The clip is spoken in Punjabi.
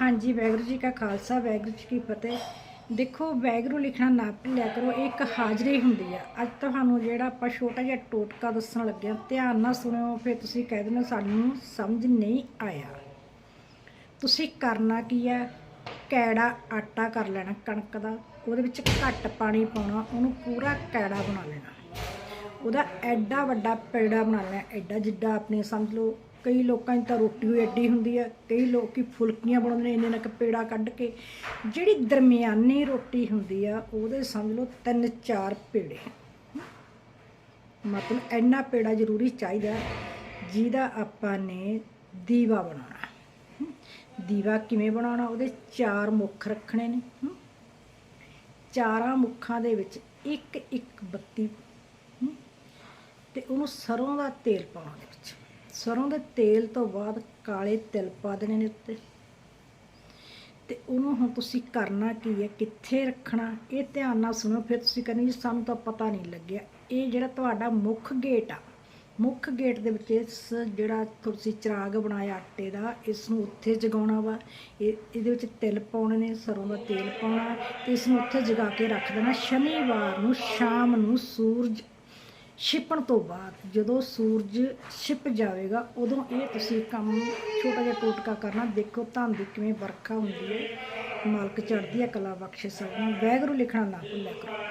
ਹਾਂਜੀ, ਵਾਹਿਗੁਰੂ ਜੀ ਕਾ ਖਾਲਸਾ, ਵਾਹਿਗੁਰੂ ਜੀ ਕੀ ਫਤਿਹ। ਦੇਖੋ, ਵਾਹਿਗੁਰੂ ਲਿਖਣਾ ਨਾ ਭੁੱਲਿਆ ਕਰੋ, ਇਹ ਇੱਕ ਹਾਜ਼ਰੀ ਹੁੰਦੀ ਆ। ਅੱਜ ਤੁਹਾਨੂੰ ਜਿਹੜਾ ਆਪਾਂ ਛੋਟਾ ਜਿਹਾ ਟੋਟਕਾ ਦੱਸਣ ਲੱਗਿਆ ਧਿਆਨ ਨਾਲ ਸੁਣਿਓ, ਫਿਰ ਤੁਸੀਂ ਕਹਿ ਦੇਣਾ ਸਾਨੂੰ ਸਮਝ ਨਹੀਂ ਆਇਆ। ਤੁਸੀਂ ਕਰਨਾ ਕੀ ਹੈ ਕੈੜਾ ਆਟਾ ਕਰ ਲੈਣਾ ਕਣਕ ਦਾ, ਉਹਦੇ ਵਿੱਚ ਘੱਟ ਪਾਣੀ ਪਾਉਣਾ, ਉਹਨੂੰ ਪੂਰਾ ਕੈੜਾ ਬਣਾ ਲੈਣਾ। ਉਹਦਾ ਐਡਾ ਵੱਡਾ ਪੇੜਾ ਬਣਾ ਲੈਣਾ, ਐਡਾ ਜਿੱਡਾ ਆਪਣੀ ਸਮਝ ਲਓ ਕਈ ਲੋਕਾਂ ਦੀ ਤਾਂ ਰੋਟੀ ਹੋਈ ਐਡੀ ਹੁੰਦੀ ਹੈ ਕਈ ਲੋਕੀ ਫੁਲਕੀਆਂ ਬਣਾਉਂਦੇ ਨੇ ਇੰਨੇ ਨਕ ਪੇੜਾ ਕੱਢ ਕੇ। ਜਿਹੜੀ ਦਰਮਿਆਨੀ ਰੋਟੀ ਹੁੰਦੀ ਆ ਉਹਦੇ ਸਮਝ ਲਓ ਤਿੰਨ ਚਾਰ ਪੇੜੇ। ਮਤਲਬ ਇੰਨਾ ਪੇੜਾ ਜ਼ਰੂਰੀ ਚਾਹੀਦਾ ਜਿਹਦਾ ਆਪਾਂ ਨੇ ਦੀਵਾ ਬਣਾਉਣਾ। ਦੀਵਾ ਕਿਵੇਂ ਬਣਾਉਣਾ? ਉਹਦੇ ਚਾਰ ਮੁੱਖ ਰੱਖਣੇ ਨੇ। ਚਾਰਾਂ ਮੁੱਖਾਂ ਦੇ ਵਿੱਚ ਇੱਕ ਇੱਕ ਬੱਤੀ ਹਮ, ਤੇ ਉਹਨੂੰ ਸਰੋਂ ਦਾ ਤੇਲ ਪਾਉਣਾ ਦੇ ਵਿੱਚ। ਸਰੋਂ ਦੇ ਤੇਲ ਤੋਂ ਬਾਅਦ ਕਾਲੇ ਤਿਲ ਪਾ ਦੇਣੇ ਨੇ ਉੱਤੇ। ਤੇ ਉਹਨੂੰ ਹੁਣ ਤੁਸੀਂ ਕਰਨਾ ਕੀ ਹੈ, ਕਿੱਥੇ ਰੱਖਣਾ, ਇਹ ਧਿਆਨ ਨਾਲ ਸੁਣੋ, ਫਿਰ ਤੁਸੀਂ ਕਹਿੰਦੇ ਜੀ ਸਾਨੂੰ ਤਾਂ ਪਤਾ ਨਹੀਂ ਲੱਗਿਆ। ਇਹ ਜਿਹੜਾ ਤੁਹਾਡਾ ਮੁੱਖ ਗੇਟ ਆ, ਮੁੱਖ ਗੇਟ ਦੇ ਵਿੱਚ ਇਸ ਜਿਹੜਾ ਤੁਸੀਂ ਚਿਰਾਗ ਬਣਾਇਆ ਆਟੇ ਦਾ ਇਸ ਨੂੰ ਉੱਥੇ ਜਗਾਉਣਾ ਵਾ। ਇਹ, ਇਹਦੇ ਵਿੱਚ ਤਿਲ ਪਾਉਣੇ ਨੇ, ਸਰੋਂ ਦਾ ਤੇਲ ਪਾਉਣਾ, ਤੇ ਇਸ ਨੂੰ ਉੱਥੇ ਜਗਾ ਕੇ ਰੱਖ ਦੇਣਾ। ਸ਼ਨੀਵਾਰ ਨੂੰ, ਸ਼ਾਮ ਨੂੰ ਸੂਰਜ ਛਿਪਣ ਤੋਂ ਬਾਅਦ ਜਦੋਂ ਸੂਰਜ ਛਿਪ ਜਾਵੇਗਾ, ਉਦੋਂ ਇਹ ਤੁਸੀਂ ਕੰਮ ਛੋਟਾ ਜਿਹਾ ਟੋਟਕਾ ਕਰਨਾ। ਦੇਖੋ, ਧਨ ਦੀ ਕਿਵੇਂ ਵਰਖਾ ਹੁੰਦੀ ਹੈ। ਮਾਲਕ ਚੜ੍ਹਦੀ ਹੈ, ਕਲਾ ਬਖਸ਼ੇ ਸਭ ਨੂੰ। ਵੈਗਰੂ ਲਿਖਣਾ ਨਾ ਭੁੱਲਿਆ ਕਰੋ।